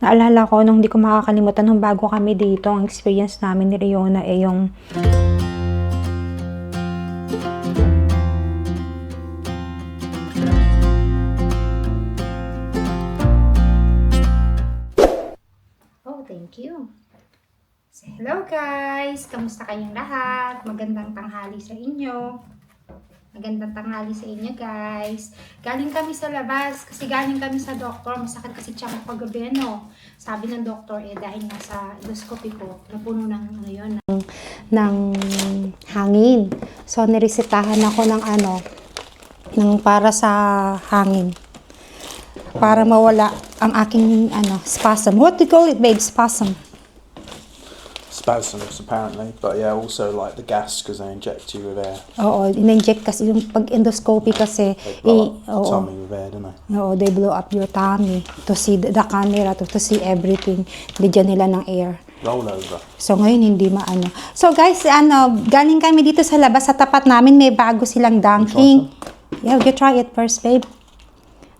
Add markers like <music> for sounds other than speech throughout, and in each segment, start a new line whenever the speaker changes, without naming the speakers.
Naalala ko, nung hindi ko makakalimutan, nung bago kami dito, ang experience namin ni Riona eh yung
Oh, thank you. Hello guys! Kamusta kayong lahat? Magandang tanghali sa inyo. Magandang tanghali sa inyo guys. Galing kami sa labas kasi galing kami sa doktor. Masakit kasi tiyan ko kagabi ano. Sabi ng doktor eh dahil nga sa endoscopy ko, napuno ng ano yun,
ng hangin. So, niresetahan ako ng ano, ng para sa hangin. Para mawala ang aking ano, spasm. What do you call it, babe? Spasm.
Spasms apparently, but yeah, also like the gas because they inject you with air.
Oo, in-inject kasi yung pag endoscopy kasi,
They blow up
oo,
tummy with air, don't they?
oo, they blow up your tummy to see the, the camera, to, to see everything. Bigyan nila ng air.
Roll over.
So ngayon hindi maano. So guys, ano, galing kami dito sa labas sa tapat namin may bago silang dunking. Yeah, you try it first, babe.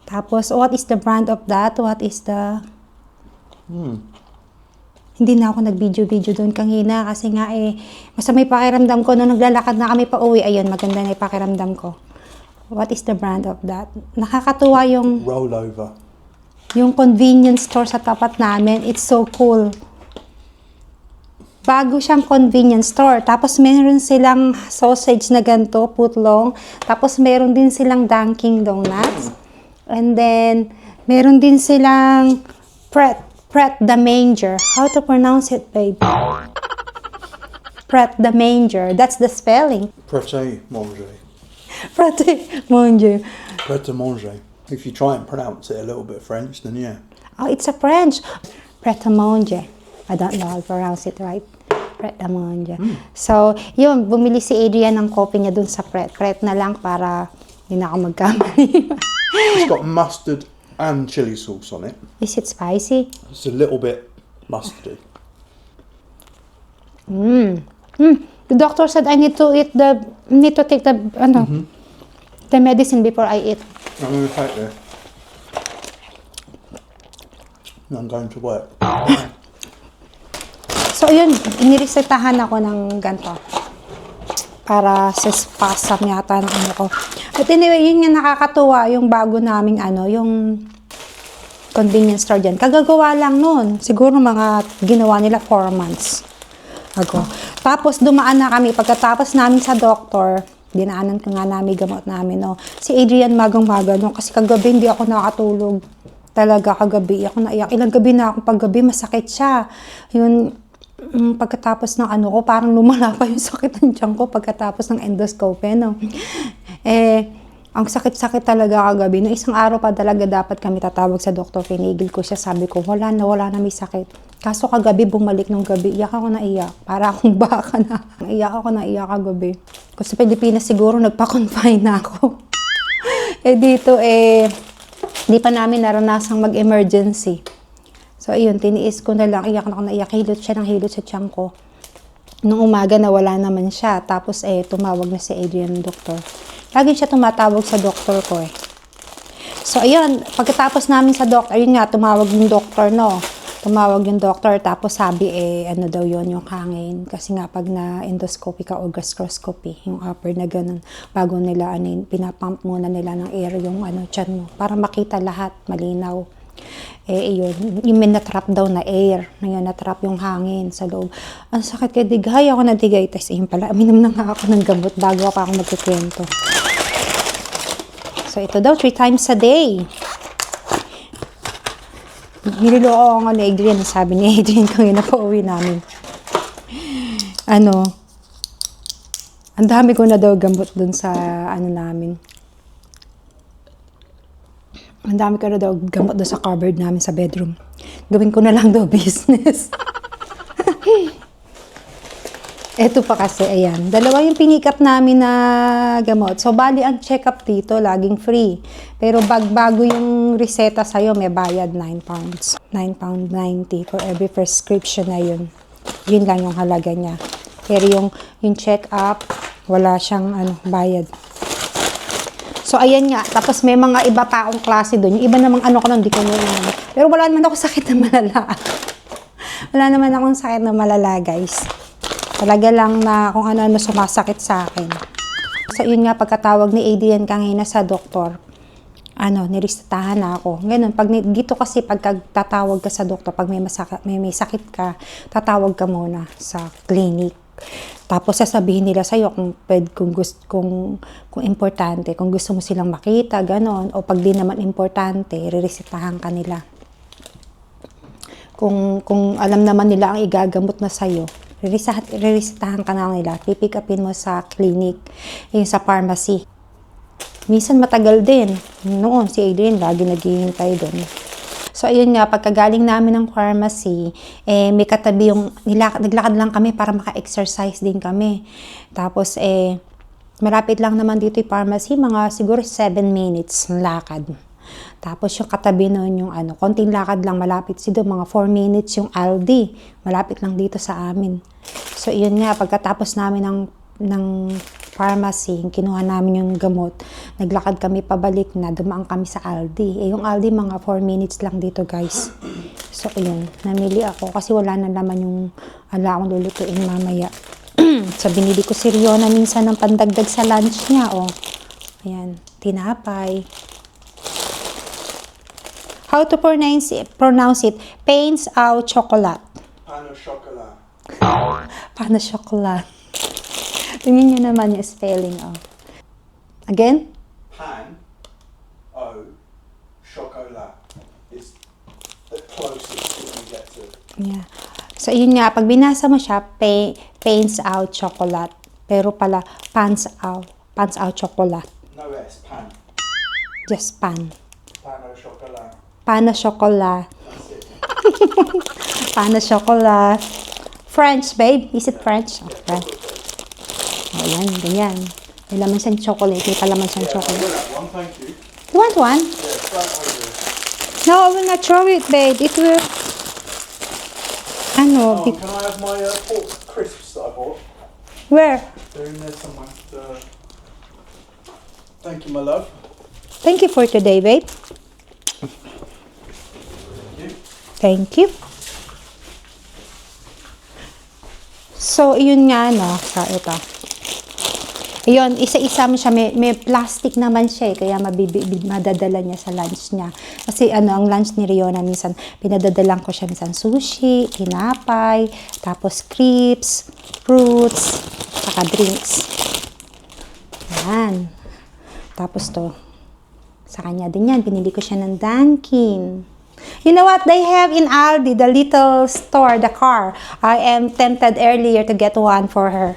Tapos what is the brand of that? What is the Hindi na ako nag-video-video doon kanina kasi nga eh basta may pakiramdam ko nung naglalakad na kami pa uwi. Ayun, maganda na yung pakiramdam ko. What is the brand of that? Nakakatuwa yung
Roll over.
yung convenience store sa tapat namin, it's so cool. Bago siyang convenience store. Tapos meron silang sausage na ganito, putlong. Tapos meron din silang Dunkin' Donuts. And then, meron din silang Pret, Pret the Manger. How to pronounce it, babe? Pret the Manger. That's the spelling.
Prêt manger.
Pret the Manger.
Prêt à manger. If you try and pronounce it a little bit French, then yeah.
Oh, it's a French. Pret a manger. I don't know how to pronounce it right. Pret a manger. So, yun, bumili si Adrian ng coffee niya dun sa Pret. Pret na lang para hindi na ako magkamali.
It's got mustard and chili sauce on it.
Is it spicy?
It's a little bit mustardy.
The doctor said I need to eat the, need to take the, ano, the medicine before I eat.
I'm to take this. And I'm going to work.
So, yun, iniresetahan ako ng ganito. Para sa spasm yata ng ano ko. But anyway, yun nga nakakatuwa yung bago naming ano, yung convenience store dyan. Kagagawa lang nun. Siguro mga ginawa nila 4 months ago. Tapos dumaan na kami. Pagkatapos namin sa doctor, dinaanan ko nga namin gamot namin. No. Si Adrian magang-maga. No, kasi kagabi hindi ako nakatulog. Talaga kagabi. Ako naiyak. Ilang gabi na ako paggabi. Masakit siya. Yun, mm, pagkatapos ng ano ko, parang lumala <laughs> pa yung sakit ng tiyan ko pagkatapos ng endoscopy, no. Eh, ang sakit-sakit talaga kagabi. No, isang araw pa talaga dapat kami tatawag sa doktor. Pinigil ko siya. Sabi ko, wala na, wala na may sakit. Kaso kagabi, bumalik nung gabi. Iyak ako na iyak. Para akong <laughs> baka na. Iyak ako na iyak kagabi. Kasi sa Pilipinas siguro nagpa-confine na ako. <laughs> eh dito eh, di pa namin naranasang mag-emergency. So, ayun, tiniis ko na lang. Iyak na ako na iyak. Hilot siya ng hilot sa tiyan ko. Nung umaga na wala naman siya. Tapos, eh, tumawag na si Adrian doktor. Lagi siya tumatawag sa doktor ko, eh. So, ayun, pagkatapos namin sa doktor, ayun nga, tumawag yung doktor, no? Tumawag yung doktor, tapos sabi, eh, ano daw yon yung hangin. Kasi nga, pag na-endoscopy ka o gastroscopy, yung upper na ganun, bago nila, ano, pinapump muna nila ng air yung, ano, tiyan mo, para makita lahat, malinaw. Eh, yun, yung may natrap daw na air, na yun, natrap yung hangin sa loob. Ang sakit kaya digay ako na digay. Tapos, yun pala, aminom na nga ako ng gamot bago ako ako magkikwento. So, ito daw, three times a day. Niloloko ako ni Adrian. Sabi ni Adrian kung na pauwi namin. Ano, ang dami ko na daw gamot dun sa ano namin. Ang dami ko na daw gamot doon sa cupboard namin sa bedroom. Gawin ko na lang daw <laughs> business. <laughs> Ito pa kasi, ayan. Dalawa yung pinikap namin na gamot. So, bali ang check-up dito, laging free. Pero bag bago yung reseta sa'yo, may bayad 9 pounds. 9 pound 90 for every prescription na yun. Yun lang yung halaga niya. Pero yung, yung check-up, wala siyang ano, bayad. So, ayan nga. Tapos may mga iba pa akong klase doon. Yung iba namang ano ko nun, di ko alam. Pero wala naman ako sakit na malala. <laughs> wala naman akong sakit na malala, guys. Talaga lang na kung ano-ano sumasakit sa akin. So, yun nga, pagkatawag ni Adrian kanina sa doktor, ano, niristatahan na ako. Ganun, pag dito kasi pag tatawag ka sa doktor, pag may, masaka, may, may sakit ka, tatawag ka muna sa clinic. Tapos sasabihin nila sa'yo kung, pwed, kung, gusto, kung, kung importante, kung gusto mo silang makita, ganon. O pag di naman importante, ririsitahan ka nila. Kung, kung alam naman nila ang igagamot na sa'yo, ririsitahan, ririsitahan ka na nila. Pipick upin mo sa clinic, yung sa pharmacy. Minsan matagal din. Noon, si Adrian lagi naghihintay doon. So, ayun nga, pagkagaling namin ng pharmacy, eh, may katabi yung, nilakad, naglakad lang kami para maka-exercise din kami. Tapos, eh, malapit lang naman dito yung pharmacy, mga siguro 7 minutes ng lakad. Tapos yung katabi nun yung ano, konting lakad lang malapit si doon, mga 4 minutes yung Aldi. Malapit lang dito sa amin. So, yun nga, pagkatapos namin ng, ng pharmacy, kinuha namin yung gamot, naglakad kami pabalik na, dumaan kami sa Aldi. Eh, yung Aldi, mga 4 minutes lang dito, guys. So, yun, namili ako kasi wala na naman yung ala akong lulutuin mamaya. <clears throat> so, binili ko si Riona minsan ng pandagdag sa lunch niya, oh. Ayan, tinapay. How to pronounce it? Pronounce it. Pains au chocolate.
Pan au chocolat.
Paano chocolate? <laughs> Tingnan niyo naman yung spelling, oh. Again?
Pan au chocolat is the closest that you get to.
Yeah. So, yun nga, pag binasa mo siya, pa- pains out chocolate. Pero pala, pants out. Pants out chocolate.
No S, pan.
Just pan.
Pan au chocolat.
Paano chocolate?
That's it.
Paano chocolate? French, babe. Is it French? Oh, French. Oh, yan, ganyan. May laman siyang chocolate. May palaman siyang chocolate.
you.
You want one? No, I will not throw it, babe. It will... Ano?
Oh, can I have my uh, pork crisps that I bought?
Where?
They're in there somewhere. Uh, thank you, my love.
Thank you for today, babe.
Thank you.
Thank you. So, yun nga, no? So, ito. Ayun, isa-isa mo siya. May, may plastic naman siya eh, kaya mabibi, madadala niya sa lunch niya. Kasi ano, ang lunch ni Riona, minsan, pinadadalan ko siya minsan sushi, tinapay, tapos crepes, fruits, saka drinks. Yan. Tapos to, sa kanya din yan, binili ko siya ng Dunkin'. You know what they have in Aldi, the little store, the car. I am tempted earlier to get one for her.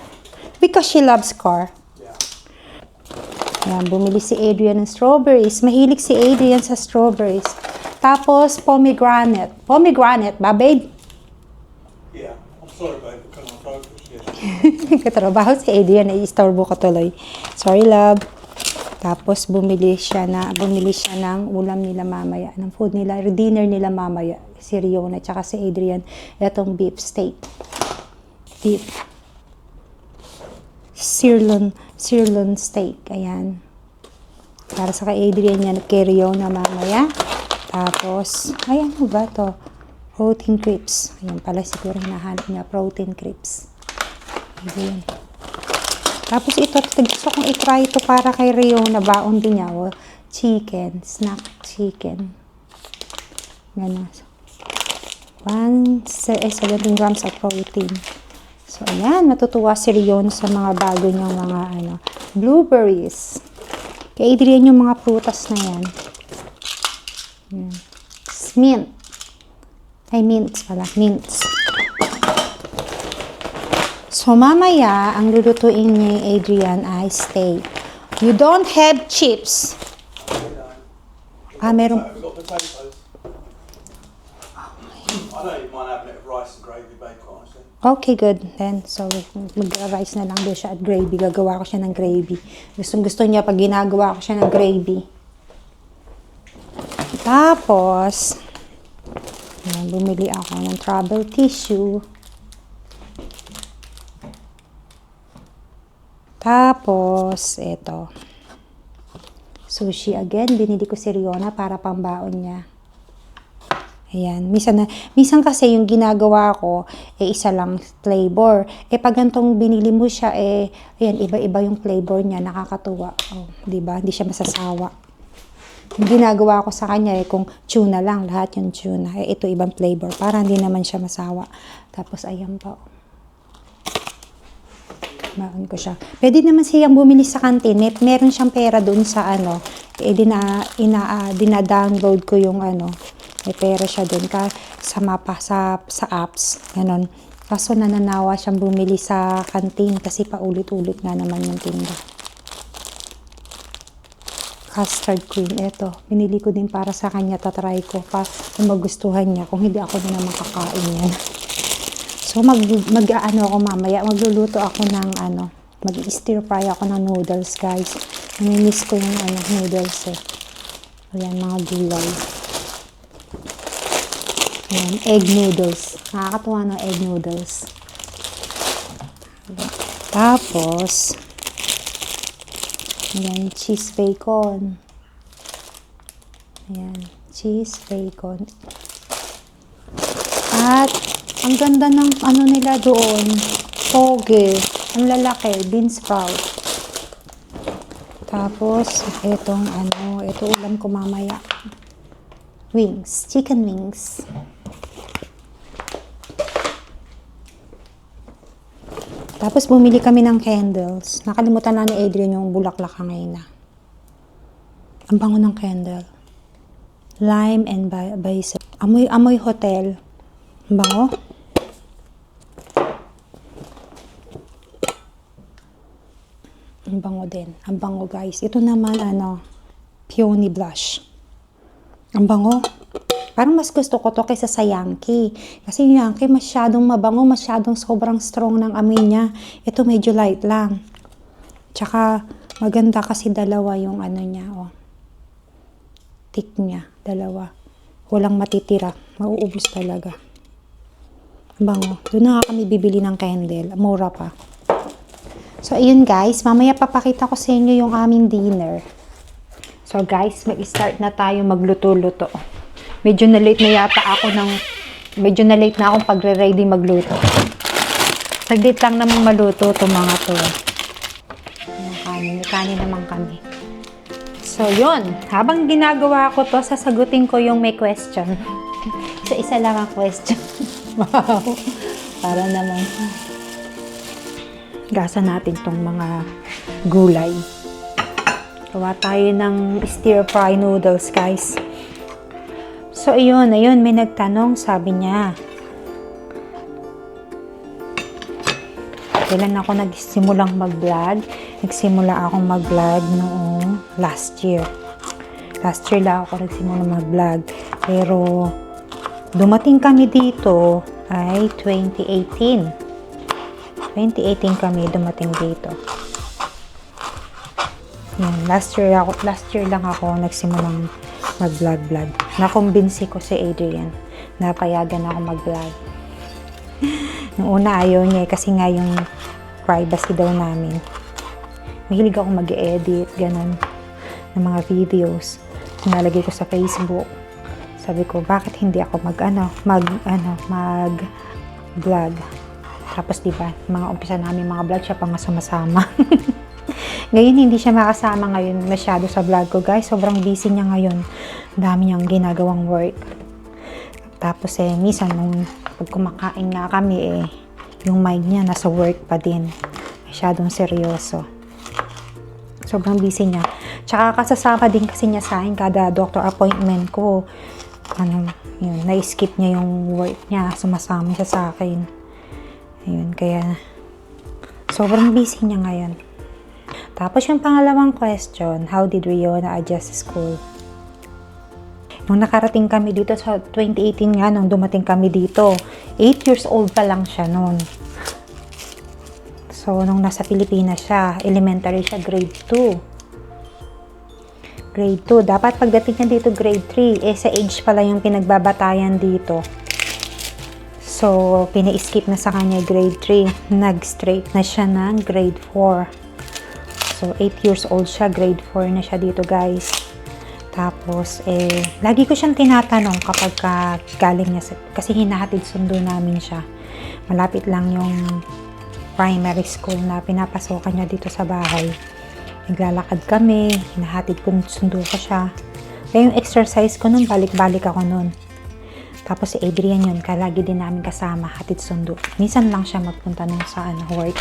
Because she loves car.
Yeah.
Yan, bumili si Adrian ng strawberries. Mahilig si Adrian sa strawberries. Tapos, pomegranate. Pomegranate ba, babe?
Yeah. I'm sorry, babe. I couldn't focus. Yes. <laughs>
Katrabaho si Adrian, ay istorbo ko tuloy. Sorry, love. Tapos, bumili siya na, bumili siya ng ulam nila mamaya, ng food nila, dinner nila mamaya. Si Riona, tsaka si Adrian, itong beef steak. Beef. Sirloin, sirloin steak. Ayan. Para sa kay Adrian yan, at kay Riona mamaya. Tapos, ay ano ba to? Protein crisps. Ayan pala siguro hinahanap niya, protein crisps. Ayan. Tapos ito, gusto kong i-try ito para kay Rio na baon din niya. Oh, chicken, snack chicken. Ganun. One, se- eh, 17 grams of protein. So, ayan, matutuwa si Rion sa mga bago niyang mga ano, blueberries. Kay Adrian yung mga prutas na yan. Yan. Mint. Ay, mints pala. Mints. So, mamaya, ang lulutuin ni Adrian ay steak. You don't have chips. Ah, meron. Okay, good. Then, so, mag-rice na lang doon siya at gravy. Gagawa ko siya ng gravy. Gustong gusto niya pag ginagawa ko siya ng gravy. Tapos, bumili ako ng travel tissue. Tapos, ito. sushi again. Binili ko si Riona para pambaon niya. Ayan. Minsan, na, minsan kasi yung ginagawa ko, eh, isa lang flavor. Eh, pag gantong binili mo siya, eh, ayan, iba-iba yung flavor niya. Nakakatuwa. Oh, di ba? Hindi siya masasawa. Yung ginagawa ko sa kanya, eh, kung tuna lang, lahat yung tuna. Eh, ito ibang flavor. Para hindi naman siya masawa. Tapos, ayan pa. oh. Baon ko siya. Pwede naman siyang bumili sa kantin. May, meron siyang pera doon sa ano. Eh, dina, ina, ah, dina-download ko yung ano. May pera siya doon ka, sa mapa, sa, sa apps. Ganon. Kaso nananawa siyang bumili sa kantin kasi paulit-ulit nga naman yung tinda. Custard cream. Ito. Binili ko din para sa kanya. Tatry ko pa kung magustuhan niya. Kung hindi ako na naman kakain yan. So mag mag ano ako mamaya, magluluto ako ng ano, mag stir fry ako ng noodles, guys. Namimiss ko yung ano, noodles eh. Ayan, mga gulay. Ayan, egg noodles. Nakakatuwa ng egg noodles. Tapos, ayan, cheese bacon. Ayan, cheese bacon. At, ang ganda ng ano nila doon. Toge. Ang lalaki. Bean sprout. Tapos, itong ano, ito ulam ko mamaya. Wings. Chicken wings. Tapos, bumili kami ng candles. Nakalimutan na ni Adrian yung bulaklak ngayon na. Ang bango ng candle. Lime and ba- basil. Amoy, amoy hotel. Ang bango. Ang bango din. Ang bango guys. Ito naman ano, peony blush. Ang bango. Parang mas gusto ko to kaysa sa Yankee. Kasi yung Yankee masyadong mabango, masyadong sobrang strong ng amoy niya. Ito medyo light lang. Tsaka maganda kasi dalawa yung ano niya. Oh. Tick niya. Dalawa. Walang matitira. Mauubos talaga. Ang bango. Doon na kami bibili ng candle. Mura pa. So, ayun guys. Mamaya papakita ko sa inyo yung aming dinner. So, guys, mag-start na tayo magluto-luto. Medyo na late na yata ako ng... Medyo na late na akong pagre-ready magluto. Saglit lang namang maluto itong mga to. Yung kanin. Naman kami. So, yun. Habang ginagawa ko to, sasagutin ko yung may question. <laughs> Isa-isa lang ang question. <laughs> wow. Para naman. Gasa natin tong mga gulay. Gawa tayo ng stir fry noodles, guys. So, ayun, ayun, may nagtanong, sabi niya. Kailan ako nagsimulang mag-vlog? Nagsimula akong mag-vlog noong last year. Last year lang ako nagsimula mag-vlog. Pero, dumating kami dito ay 2018. 2018 kami dumating dito. Yan, last year ako, last year lang ako nagsimulang mag-vlog-vlog. Nakumbinsi ko si Adrian. Napayagan ako mag-vlog. <laughs> Nung una ayaw niya eh, kasi nga yung privacy daw namin. Mahilig ako mag-edit, ganun, ng mga videos. Nalagay ko sa Facebook. Sabi ko, bakit hindi ako mag, ano, mag, ano, mag vlog. Tapos, di ba, mga umpisa namin mga vlog, siya pa nga sumasama. <laughs> ngayon, hindi siya makasama ngayon masyado sa vlog ko, guys. Sobrang busy niya ngayon. Dami niyang ginagawang work. Tapos, eh, minsan, nung pag kumakain nga kami, eh, yung mind niya nasa work pa din. Masyadong seryoso. Sobrang busy niya. Tsaka kasasama din kasi niya sa akin kada doctor appointment ko. Ano, yun, na-skip niya yung work niya. Sumasama siya sa akin. Ayun, kaya sobrang busy niya ngayon. Tapos yung pangalawang question, how did Riona adjust school? Nung nakarating kami dito sa 2018 nga, nung dumating kami dito, 8 years old pa lang siya noon. So, nung nasa Pilipinas siya, elementary siya, grade 2. Grade 2. Dapat pagdating niya dito, grade 3. Eh, sa age pala yung pinagbabatayan dito. So, pina-skip na sa kanya grade 3. Nag-straight na siya ng grade 4. So, 8 years old siya. Grade 4 na siya dito, guys. Tapos, eh, lagi ko siyang tinatanong kapag ka galing niya. Sa, kasi hinahatid sundo namin siya. Malapit lang yung primary school na pinapasokan niya dito sa bahay. Naglalakad kami, hinahatid ko, sundo ko siya. Kaya yung exercise ko nun, balik-balik ako nun. Tapos si Adrian yun, kalagi din namin kasama, hatid sundo. Minsan lang siya magpunta nun sa ano, work.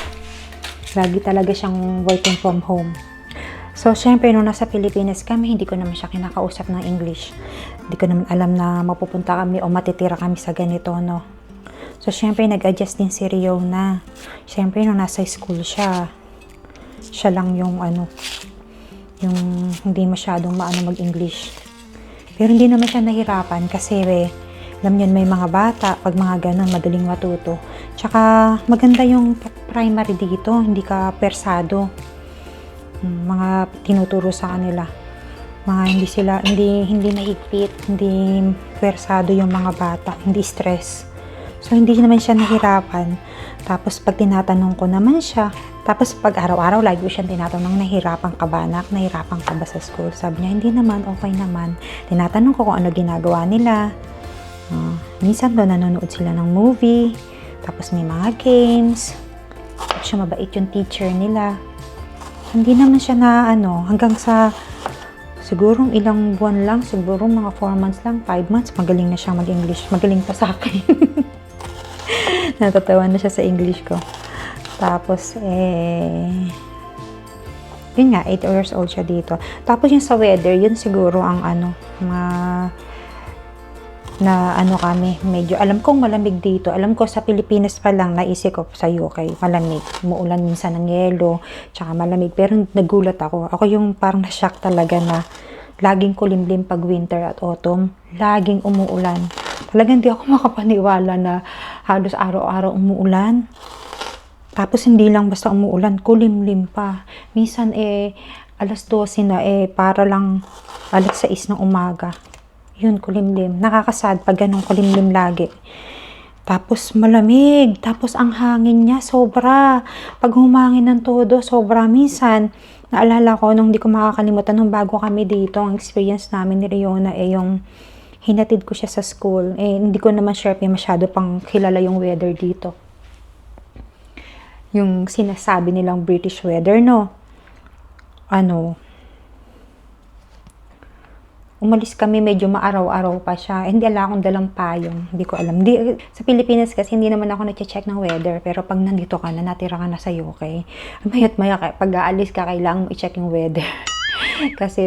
Lagi talaga siyang working from home. So, syempre, nung nasa Pilipinas kami, hindi ko naman siya kinakausap ng English. Hindi ko naman alam na mapupunta kami o matitira kami sa ganito, no. So, syempre, nag-adjust din si Rio na. Syempre, nung nasa school siya, siya lang yung ano, yung hindi masyadong maano mag-English. Pero hindi naman siya nahirapan kasi we, alam yun, may mga bata, pag mga ganun, madaling matuto. Tsaka maganda yung primary dito, hindi ka persado. Mm, Mga tinuturo sa kanila. Mga hindi sila, hindi, hindi mahigpit, hindi persado yung mga bata, hindi stress. So, hindi naman siya nahirapan. Tapos, pag tinatanong ko naman siya, tapos pag araw-araw, lagi ko siyang tinatanong, nahirapan ka ba anak? Nahirapan ka ba sa school? Sabi niya, hindi naman, okay naman. Tinatanong ko kung ano ginagawa nila. Ah, minsan doon nanonood sila ng movie. Tapos may mga games. At siya mabait yung teacher nila. Hindi naman siya na ano, hanggang sa siguro ilang buwan lang, siguro mga 4 months lang, 5 months, magaling na siya mag-English. Magaling pa sa akin. <laughs> Natatawa na siya sa English ko. Tapos, eh, yun nga, 8 years old siya dito. Tapos yung sa weather, yun siguro ang ano, mga na ano kami, medyo, alam kong malamig dito. Alam ko sa Pilipinas pa lang, naisip ko sa UK, malamig. Umuulan minsan ng yelo, tsaka malamig. Pero nagulat ako. Ako yung parang na-shock talaga na laging kulimlim pag winter at autumn. Laging umuulan. Talagang hindi ako <laughs> makapaniwala na halos araw-araw umuulan. Tapos hindi lang basta umuulan, kulimlim pa. Minsan eh, alas 12 na eh, para lang alas 6 ng umaga. Yun, kulimlim. Nakakasad pag ganun kulimlim lagi. Tapos malamig. Tapos ang hangin niya, sobra. Pag humangin ng todo, sobra. Minsan, naalala ko, nung hindi ko makakalimutan, nung bago kami dito, ang experience namin ni Riona, eh yung hinatid ko siya sa school. Eh, hindi ko naman sure eh, masyado pang kilala yung weather dito yung sinasabi nilang British weather, no? Ano, umalis kami medyo maaraw-araw pa siya. Hindi ala akong dalang payong. Hindi ko alam. Di, sa Pilipinas kasi hindi naman ako nag-check ng weather. Pero pag nandito ka na, natira ka na sa UK, mayat maya, pag aalis ka, kailangan mo i-check yung weather. <laughs> kasi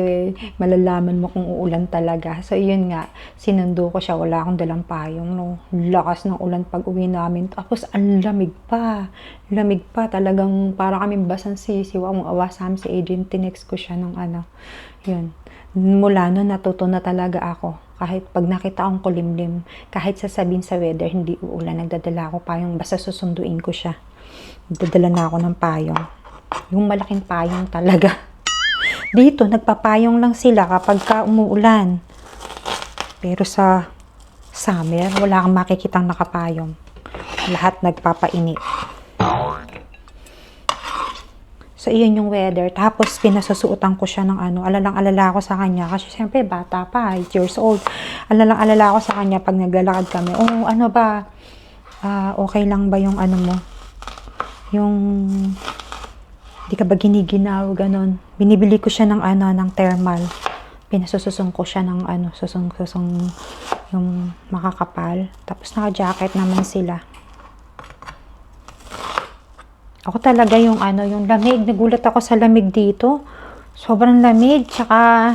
malalaman mo kung uulan talaga. So, yun nga, sinundo ko siya, wala akong dalang payong, no. Lakas ng ulan pag uwi namin. Tapos, ang lamig pa. Lamig pa. Talagang para kami basang sisiwa. Ang awa sa amin si Adrian, tinext ko siya ng ano. Yun. Mula nun, natuto na talaga ako. Kahit pag nakita akong kulimlim, kahit sasabihin sa weather, hindi uulan, nagdadala ako payong, basta susunduin ko siya. Nagdadala na ako ng payong. Yung malaking payong talaga. <laughs> Dito, nagpapayong lang sila kapag ka umuulan. Pero sa summer, wala kang makikitang nakapayong. Lahat nagpapainit. So, iyon yung weather. Tapos, pinasusuotan ko siya ng ano, alalang-alala ako sa kanya. Kasi, syempre, bata pa, 8 years old. Alalang-alala ako sa kanya pag naglalakad kami. Oh, ano ba? Ah, okay lang ba yung ano mo? Yung Di ka ba giniginaw, ganon. Binibili ko siya ng ano, ng thermal. Pinasususong ko siya ng ano, susong-susong yung makakapal. Tapos naka-jacket naman sila. Ako talaga yung ano, yung lamig. Nagulat ako sa lamig dito. Sobrang lamig. Tsaka,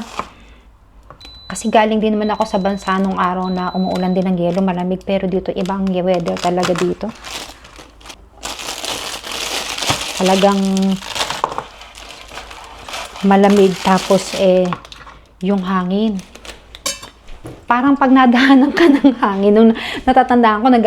kasi galing din naman ako sa bansa nung araw na umuulan din ng yelo, malamig. Pero dito, ibang weather talaga dito. Talagang malamig tapos eh yung hangin. Parang pag nadaanan ka <laughs> ng hangin, nung natatandaan ko, nag,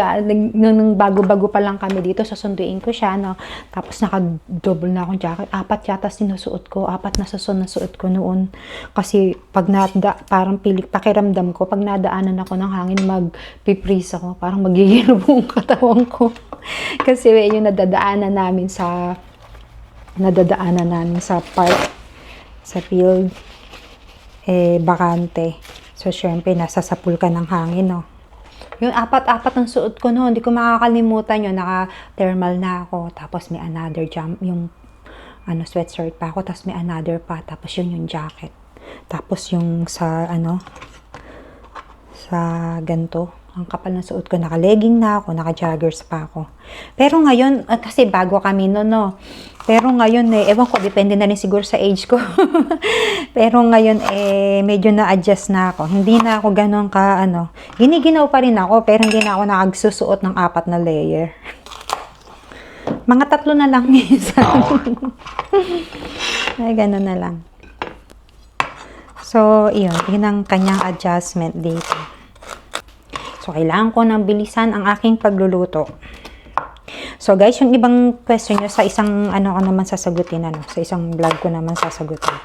nung, bago-bago pa lang kami dito, sasunduin ko siya, no? Tapos naka-double na akong jacket. Apat yata sinusuot ko, apat na susun na suot ko noon. Kasi pag nada, parang pilik, pakiramdam ko, pag nadaanan ako ng hangin, mag-freeze ako. Parang magiging buong <laughs> katawan ko. <laughs> Kasi yung nadadaanan namin sa nadadaanan namin sa park, sa field, eh, bakante. So, syempre, nasa sapul ka ng hangin, no? Yung apat-apat ng suot ko no, hindi ko makakalimutan yun. Naka-thermal na ako. Tapos may another jump, yung ano, sweatshirt pa ako. Tapos may another pa. Tapos yun yung jacket. Tapos yung sa, ano, sa ganto. Ang kapal ng suot ko. Naka-legging na ako. Naka-joggers pa ako. Pero ngayon, ah, kasi bago kami no, no. Pero ngayon, eh, ewan ko, depende na rin siguro sa age ko. <laughs> Pero ngayon, eh, medyo na-adjust na ako. Hindi na ako ganun ka, ano. Giniginaw pa rin ako, pero hindi na ako nakagsusuot ng apat na layer. <laughs> Mga tatlo na lang <laughs> minsan. Ay, ganun na lang. So, yun. Yun ang kanyang adjustment dito. So, kailangan ko ng bilisan ang aking pagluluto. So, guys, yung ibang question nyo sa isang ano ko naman sasagutin, ano, sa isang vlog ko naman sasagutin.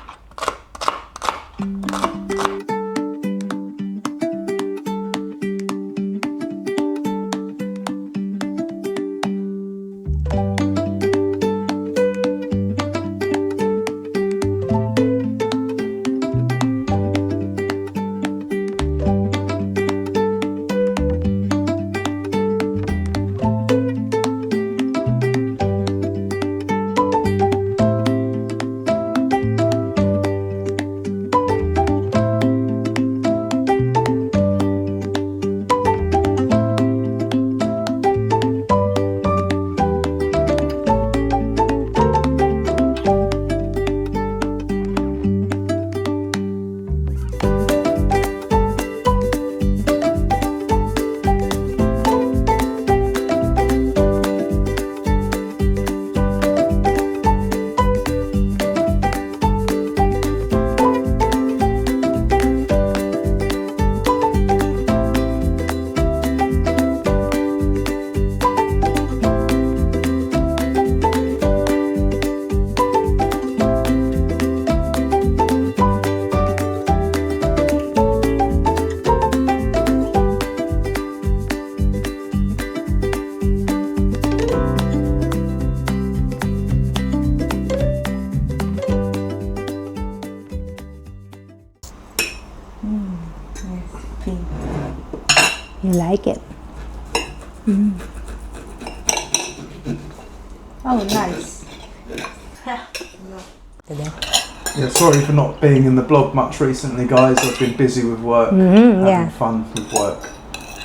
Yeah, sorry for not being in the blog much recently, guys. I've been busy with work,
Mhm,
having
yeah.
fun with work.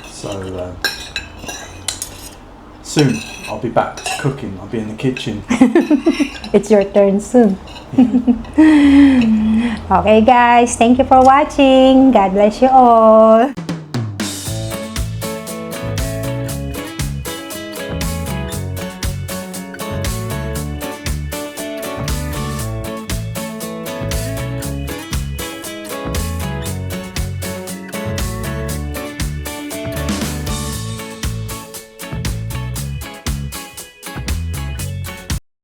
So uh, soon I'll be back cooking. I'll be in the kitchen. <laughs>
It's your turn soon. <laughs> okay, guys. Thank you for watching. God bless you all.